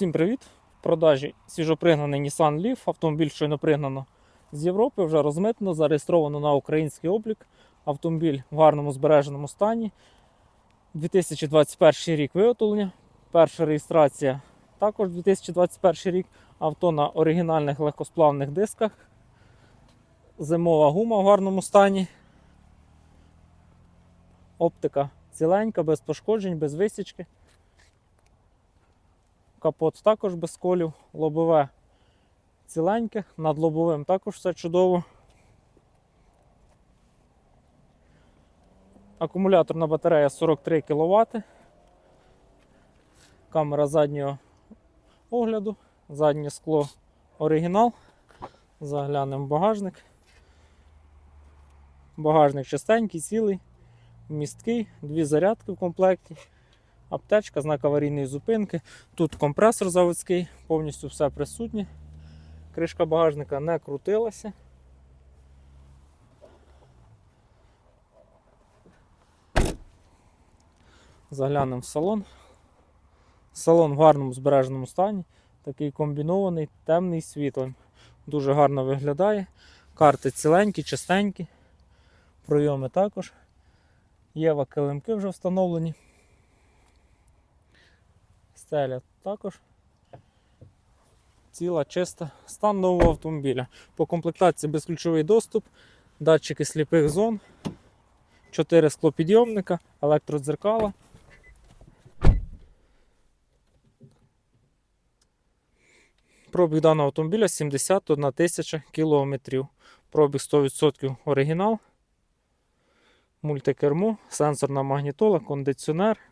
Всім привіт! В продажі свіжопригнаний Nissan Leaf. Автомобіль щойно пригнано з Європи, вже розмитнено, зареєстровано на український облік. Автомобіль в гарному збереженому стані. 2021 рік виготовлення. Перша реєстрація також 2021 рік. Авто на оригінальних легкосплавних дисках. Зимова гума в гарному стані. Оптика ціленька, без пошкоджень, без висічки. Капот також без колів, лобове ціленьке, над лобовим також все чудово. Акумуляторна батарея 43 кВт. Камера заднього огляду, заднє скло оригінал. Заглянемо в багажник. Багажник чистенький, цілий, місткий, дві зарядки в комплекті аптечка, знак аварійної зупинки. Тут компресор заводський, повністю все присутнє. Кришка багажника не крутилася. Заглянемо в салон. Салон в гарному збереженому стані. Такий комбінований, темний з світлим. Дуже гарно виглядає. Карти ціленькі, чистенькі. Пройоми також. Єва килимки вже встановлені. Стеля також ціла, чиста. Стан нового автомобіля. По комплектації безключовий доступ, датчики сліпих зон, 4 склопідйомника, електродзеркала. Пробіг даного автомобіля 71 тисяча кілометрів. Пробіг 100% оригінал. Мультикермо, сенсорна магнітола, кондиціонер.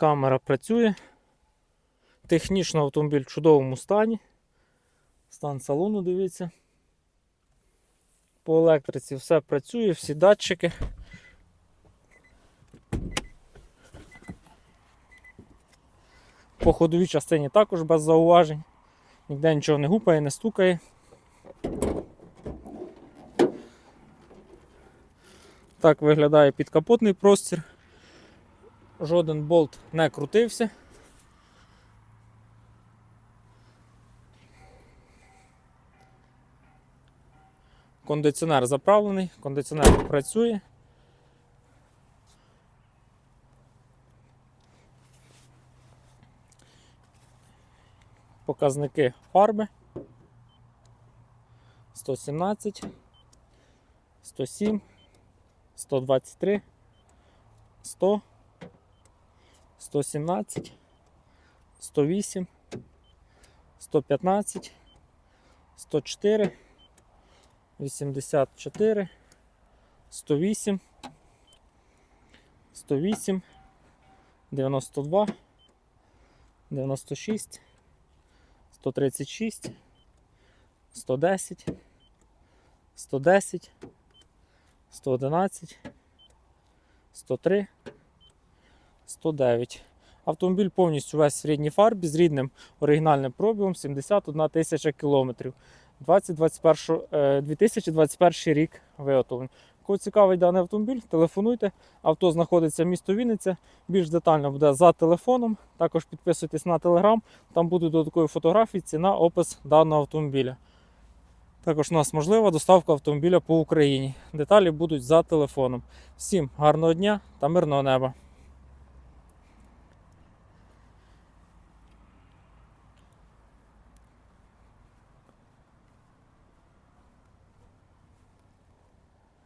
Камера працює. Технічно автомобіль в чудовому стані. Стан салону, дивіться. По електриці все працює, всі датчики. По ходовій частині також без зауважень. Ніде нічого не гупає, не стукає. Так виглядає підкапотний простір. Жоден болт не крутився. Кондиціонер заправлений, кондиціонер працює. Показники фарби 117, 107, 123, 100. 117, 108, 115, 104, 84, 108, 108, 92, 96, 136, 110, 110, 111, 103, 109. Автомобіль повністю весь в рідній фарбі з рідним оригінальним пробігом 71 тисяча кілометрів. 2021, е, 2021 рік виготовлений. Кого цікавий даний автомобіль, телефонуйте. Авто знаходиться в місто Вінниця. Більш детально буде за телефоном. Також підписуйтесь на телеграм, там будуть додаткові фотографії, ціна, опис даного автомобіля. Також у нас можлива доставка автомобіля по Україні. Деталі будуть за телефоном. Всім гарного дня та мирного неба!